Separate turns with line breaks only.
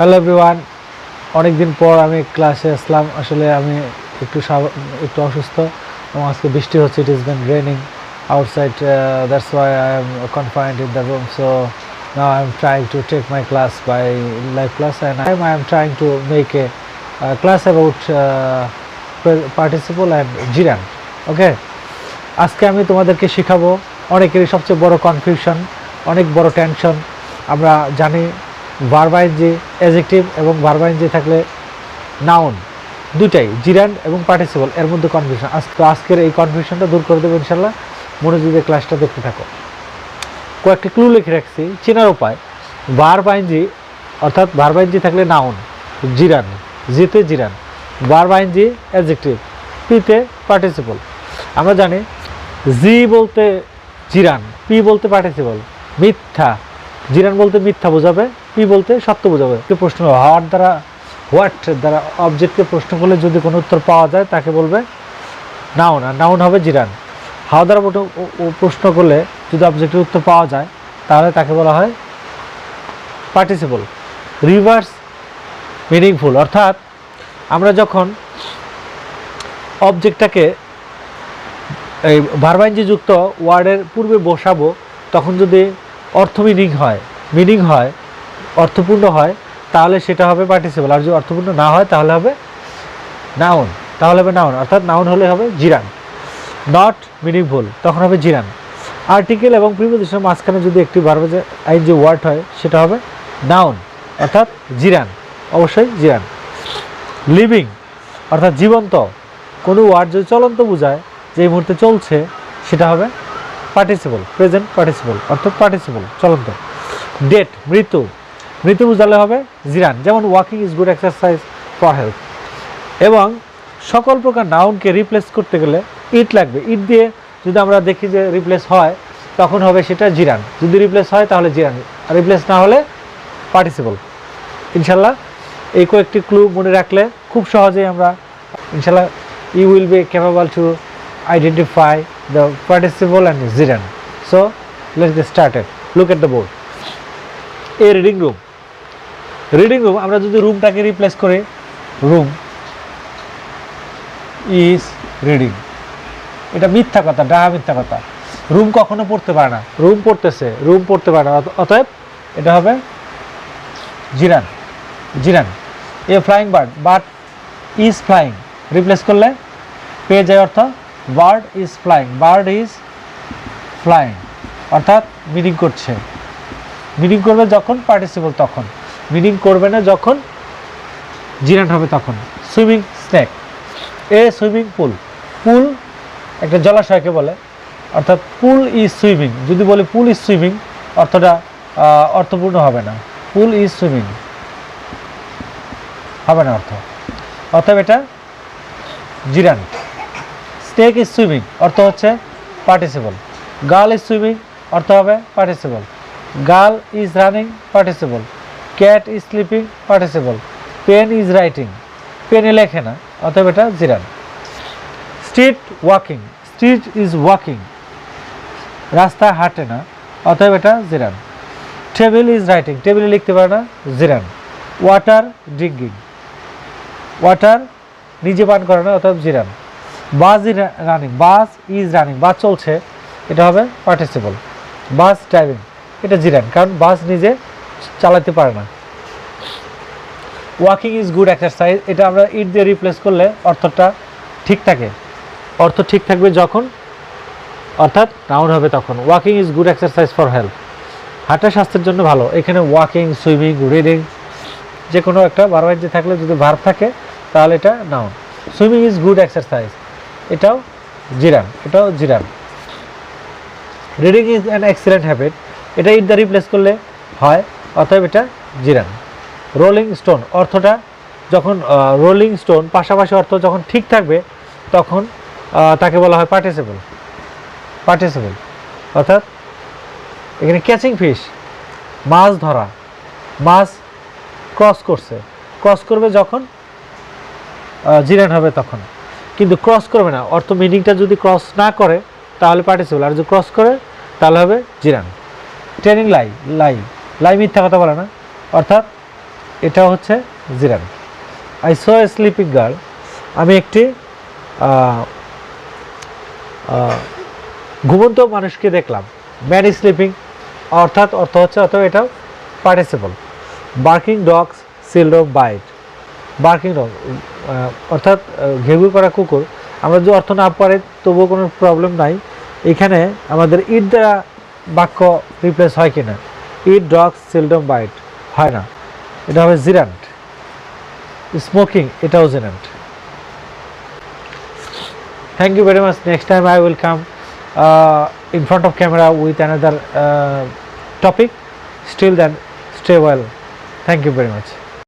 Hello everyone অনেক দিন পর আমি ক্লাসে আসলাম। আসলে আমি একটু একটু অসুস্থ এবং আজকে বৃষ্টি হচ্ছে it is been raining outside that's why I am confined in the room so now I am trying to take my class by live class and I I am trying to make a class about participle and gerund okay আজকে আমি তোমাদেরকে শেখাবো অনেকেরই সবচেয়ে বড় confusion অনেক বড় tension আমরা জানি ভার্বাইনজি অ্যাজেক্টিভ এবং ভার্বাইনজি থাকলে নাউন দুটাই জিরান এবং পার্টিসিপল এর মধ্যে কনফিউশন আজকে আজকের এই কনফিউশনটা দূর করে দেবো ইনশাল্লাহ। মনোযোগ দিয়ে ক্লাসটা দেখতে থাকো। কয়েকটি ক্লু লিখে রাখছি। চেনার উপায় ভার্বাইনজি অর্থাৎ ভার্বাইনজি থাকলে নাউন জিরান জিতে জিরান ভার্বাইনজি অ্যাজেক্টিভ পিতে পার্টিসিপল আমরা জানি, জি বলতে জিরান পি বলতে পার্টিসিপল মিথ্যা জিরান বলতে মিথ্যা বোঝাবে। পি বলতে সত্য বোঝাবে। প্রশ্ন হওয়ার দ্বারা হোয়াট দ্বারা অবজেক্টকে প্রশ্ন করলে যদি কোনো উত্তর পাওয়া যায়, তাকে বলবে নাউন আর নাউন হবে জিরান। হাওয়া দ্বারা প্রশ্ন- করলে যদি অবজেক্টের উত্তর পাওয়া যায়, তাহলে তাকে বলা হয় পার্টিসিপল রিভার্স মিনিংফুল অর্থাৎ আমরা যখন অবজেক্টটাকে এই ভার্বাইনজি যুক্ত ওয়ার্ডের পূর্বে বসাবো, তখন যদি অর্থ মিনিং হয় মিনিং হয় অর্থপূর্ণ হয়, তাহলে সেটা হবে পার্টিসিপল আর যদি অর্থপূর্ণ না হয়, তাহলে হবে নাউন তাহলে হবে নাউন অর্থাৎ নাউন হলে হবে জিরান। নট মিনিংফুল তখন হবে জিরান। আর্টিকেল এবং প্রিপোজিশনের মাঝখানে যদি একটি ভার্বের আইন যে ওয়ার্ড হয়, সেটা হবে নাউন অর্থাৎ জিরান। অবশ্যই জিরান। লিভিং অর্থাৎ জীবন্ত। কোনো ওয়ার্ড যদি চলন্ত বোঝায়, যে এই মুহূর্তে চলছে, সেটা হবে পার্টিসিপল প্রেজেন্ট পার্টিসিপল অর্থাৎ পার্টিসিপল চলন্ত। ডেট মৃত্যু। মৃত্যু বোঝালে হবে, জিরান, যেমন walking is good exercise for health এবং সকল প্রকার নাউনকে রিপ্লেস করতে গেলে ইট লাগবে। ইট দিয়ে যদি আমরা দেখি যে রিপ্লেস হয়, তখন হবে সেটা জিরান। যদি রিপ্লেস হয়, তাহলে জিরান। আর রিপ্লেস না হলে পার্টিসিপল ইনশাল্লাহ, এই কয়েকটি ক্লু মনে রাখলে খুব সহজেই আমরা, ইনশাল্লাহ you will be capable to identify the participle and gerund. So let's get started look at the board a reading room reading room আমরা যদি রুমটাকে রিপ্লেস করি রুম ইজ রিডিং এটা মিথ্যা কথা ডাহা মিথ্যা কথা। রুম কখনো পড়তে পারে না। রুম পড়তেছে রুম পড়তে পারে না। অত- অতএব, এটা হবে gerund gerund. A flying bird but is flying replace করলে, পেয়ে যায় অর্থ bird is flying bird is flying অর্থাৎ মিনিং করছে। মিনিং করবে যখন পার্টিসিপল তখন। মিনিং করবে না যখন জিরান হবে তখন। Swimming snake. A swimming pool. Pool একটা জলাশয়কে বলে। অর্থাৎ পুল ইজ সুইমিং। যদি বলে পুল ইজ সুইমিং, অর্থটা অর্থপূর্ণ হবে না। Pool is swimming. হবে না অর্থ। অর্থাৎ এটা জিরান স্টেক ইজ সুইমিং। অর্থ হচ্ছে পার্টিসিপল। গার্ল ইজ সুইমিং, অর্থ হবে participle. Girl is running, participle. Cat is sleeping participle pen is writing পেনে লেখে না, অতএব এটা gerund street walking street is walking রাস্তা হাঁটে না, অতএব এটা জিরান টেবিল ইজ রাইটিং টেবিলে লিখতে পারে না জিরান ওয়াটার ড্রিঙ্কিং ওয়াটার নিজে পান করে না, অতএব gerund bus is running bus is running bus চলছে, এটা হবে পার্টিসিপল বাস ড্রাইভিং এটা জিরান কারণ বাস নিজে চালাতে পারে না। ওয়াকিং ইজ গুড এক্সারসাইজ এটা আমরা ইট দিয়ে রিপ্লেস করলে অর্থটা ঠিক থাকে। অর্থ ঠিক থাকবে যখন, অর্থাৎ নাউন হবে তখন। Walking is good exercise for health হাঁটা স্বাস্থ্যের জন্য ভালো। এখানে ওয়াকিং সুইমিং রিডিং যে কোনো একটা বারবাইজে থাকলে যদি ভার্ব থাকে, তাহলে এটা noun swimming is good exercise এটাও জিরান এটাও gerund reading is an excellent habit এটা ইট দ্য রিপ্লেস করলে হয় অতএব এটা জিরান। রোলিং স্টোন অর্থটা যখন রোলিং স্টোন পাশাপাশি অর্থ যখন ঠিক থাকবে, তখন তাকে বলা হয় পার্টিসিপল পার্টিসিপল অর্থাৎ এখানে ক্যাচিং ফিশ মাছ ধরা, মাছ ক্রস করছে। ক্রস করবে যখন জিরান হবে তখন। কিন্তু ক্রস করবে না। অর্থ মিনিংটা যদি ক্রস না করে, তাহলে পার্টিসিপল আর যদি ক্রস করে, তাহলে হবে জিরান। ট্রেনিং লাই লাই লাই মিথ্যা কথা বলে না। অর্থাৎ এটা হচ্ছে gerund. I saw a sleeping girl আমি একটি ঘুমন্ত মানুষকে দেখলাম। ম্যান স্লিপিং অর্থাৎ অর্থ হচ্ছে অথবা এটা participle barking dogs seldom bite barking dog অর্থাৎ ঘেঘু করা কুকুর। আমরা যদি অর্থ না পারে, তবুও কোনো প্রবলেম নাই। এখানে আমাদের ইট দ্বারা বাক্য রিপ্লেস হয় কিনা? ইট ডগস সিলডম বাইট হয় না এটা হবে জিরান্ট স্মোকিং এটাও gerund thank you very much next time i will come uh, in front of camera with another uh, topic still then stay well thank you very much